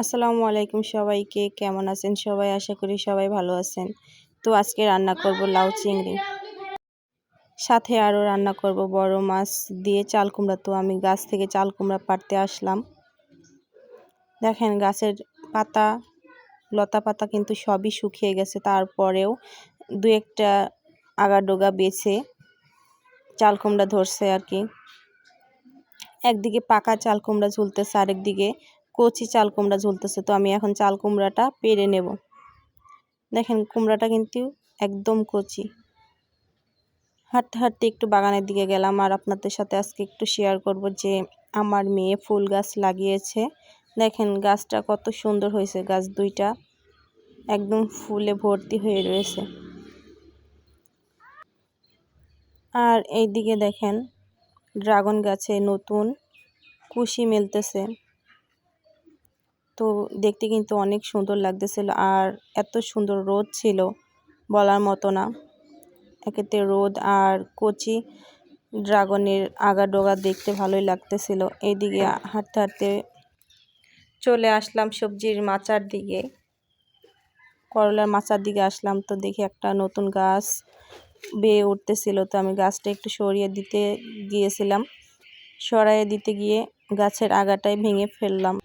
আসসালামু আলাইকুম সবাইকে। কেমন আছেন সবাই? আশা করি সবাই ভালো আছেন। তো আজকে রান্না করব লাউ চিংড়ি। সাথে আরও রান্না করব বড় মাছ দিয়ে চাল কুমড়া। তো আমি গাছ থেকে চাল কুমড়া পাড়তে আসলাম। দেখেন গাছের পাতা, লতা পাতা কিন্তু সবই শুকিয়ে গেছে। তারপরেও দু একটা আগাডোগা বেছে চাল কুমড়া ধরছে আর কি। একদিকে পাকা চাল কুমড়া ঝুলতেছে, আরেকদিকে কচি চাল কুমড়া ঝুলতেছে, তো আমি এখন চাল কুমড়াটা পেরে নেব। দেখেন, কুমড়াটা কিন্তু একদম কচি। হাঁটতে হাঁটতে একটু বাগানের দিকে গেলাম, আর আপনাদের সাথে আজকে একটু শেয়ার করব যে আমার মেয়ে ফুল গাছ লাগিয়েছে। দেখেন, গাছটা কত সুন্দর হয়েছে, গাছ দুইটা একদম ফুলে ভর্তি হয়ে রয়েছে। আর এই দিকে দেখেন, ড্রাগন গাছে নতুন কুশি মেলতেছে। তো দেখতে কিন্তু অনেক সুন্দর লাগতেছিল। আর এত সুন্দর রোদ ছিল বলার মতো না। একেতে রোদ আর কচি ড্রাগনের আগা ডোগা দেখতে ভালোই লাগতেছিল। এইদিকে হাঁটতে হাঁটতে চলে আসলাম সবজির মাচার দিকে। করলার মাচার দিকে আসলাম তো দেখি একটা নতুন গাছ বেয়ে উঠতেছিল। তো আমি গাছটা একটু সরিয়ে দিতে গিয়েছিলাম। সরাইয়ে দিতে গিয়ে গাছের আগাটাই ভেঙে ফেললাম।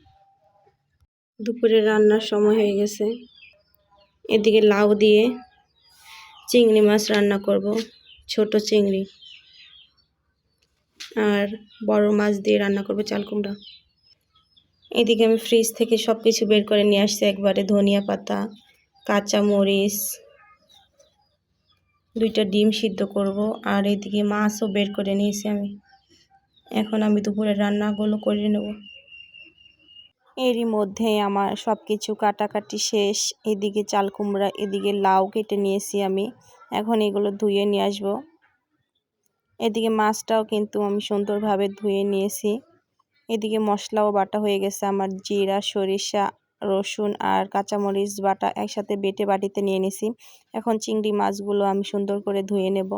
দুপুরে রান্নার সময় হয়ে গেছে। এদিকে লাউ দিয়ে চিংড়ি মাছ রান্না করব, ছোট চিংড়ি। আর বড় মাছ দিয়ে রান্না করব চাল কুমড়া। এদিকে আমি ফ্রিজ থেকে সব কিছু বের করে নিয়ে আসছি একবারে, ধনিয়া পাতা কাঁচা মরিচ দুইটা ডিম সিদ্ধ করব। আর এদিকে মাছও বের করে নিয়েছি আমি। এখন আমি দুপুরের রান্নাগুলো করে নেব। এরই মধ্যে আমার সব কিছু কাটাকাটি শেষ। এদিকে চাল কুমড়া, এদিকে লাউ কেটে নিয়েছি আমি। এখন এগুলো ধুয়ে নিয়ে আসব। এদিকে মাছটাও কিন্তু আমি সুন্দরভাবে ধুয়ে নিয়েছি। এদিকে মশলাও বাটা হয়ে গেছে আমার। জিরা, সরিষা, রসুন আর কাঁচামরিচ বাটা একসাথে বেটে বাটিতে নিয়ে নিছি। এখন চিংড়ি মাছগুলো আমি সুন্দর করে ধুয়ে নেব।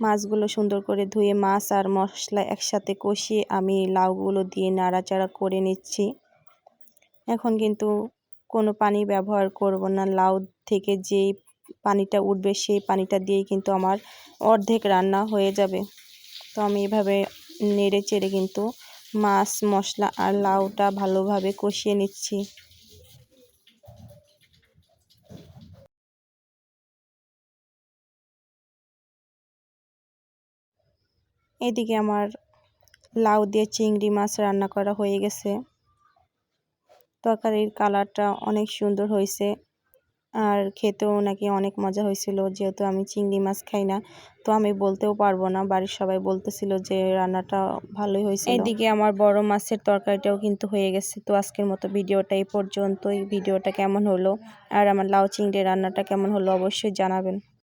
মাছগুলো সুন্দর করে ধুয়ে মাছ আর মশলা একসাথে কষিয়ে আমি লাউগুলো দিয়ে নাড়াচাড়া করে নিচ্ছি। এখন কিন্তু কোনো পানি ব্যবহার করব না। লাউ থেকে যেই পানিটা উঠবে সেই পানিটা দিয়েই কিন্তু আমার অর্ধেক রান্না হয়ে যাবে। তো আমি এভাবে নেড়ে চেড়ে কিন্তু মাছ, মশলা আর লাউটা ভালোভাবে কষিয়ে নিচ্ছি। এদিকে আমার লাউ দিয়ে চিংড়ি মাছ রান্না করা হয়ে গেছে। তরকারির কালারটা অনেক সুন্দর হয়েছে আর খেতেও নাকি অনেক মজা হয়েছিল, যেহেতু আমি চিংড়ি মাছ খাই না। তো আমি বলতেও পারব না, বাড়ির সবাই বলতেছিল যে রান্নাটা ভালোই হয়েছে এদিকে আমার বড় মাছের তরকারিটাও কিন্তু হয়ে গেছে। তো আজকের মতো ভিডিওটা এই পর্যন্তই। ভিডিওটা কেমন হলো? আর আমার লাউ চিংড়ি রান্নাটা কেমন হলো? অবশ্যই জানাবেন।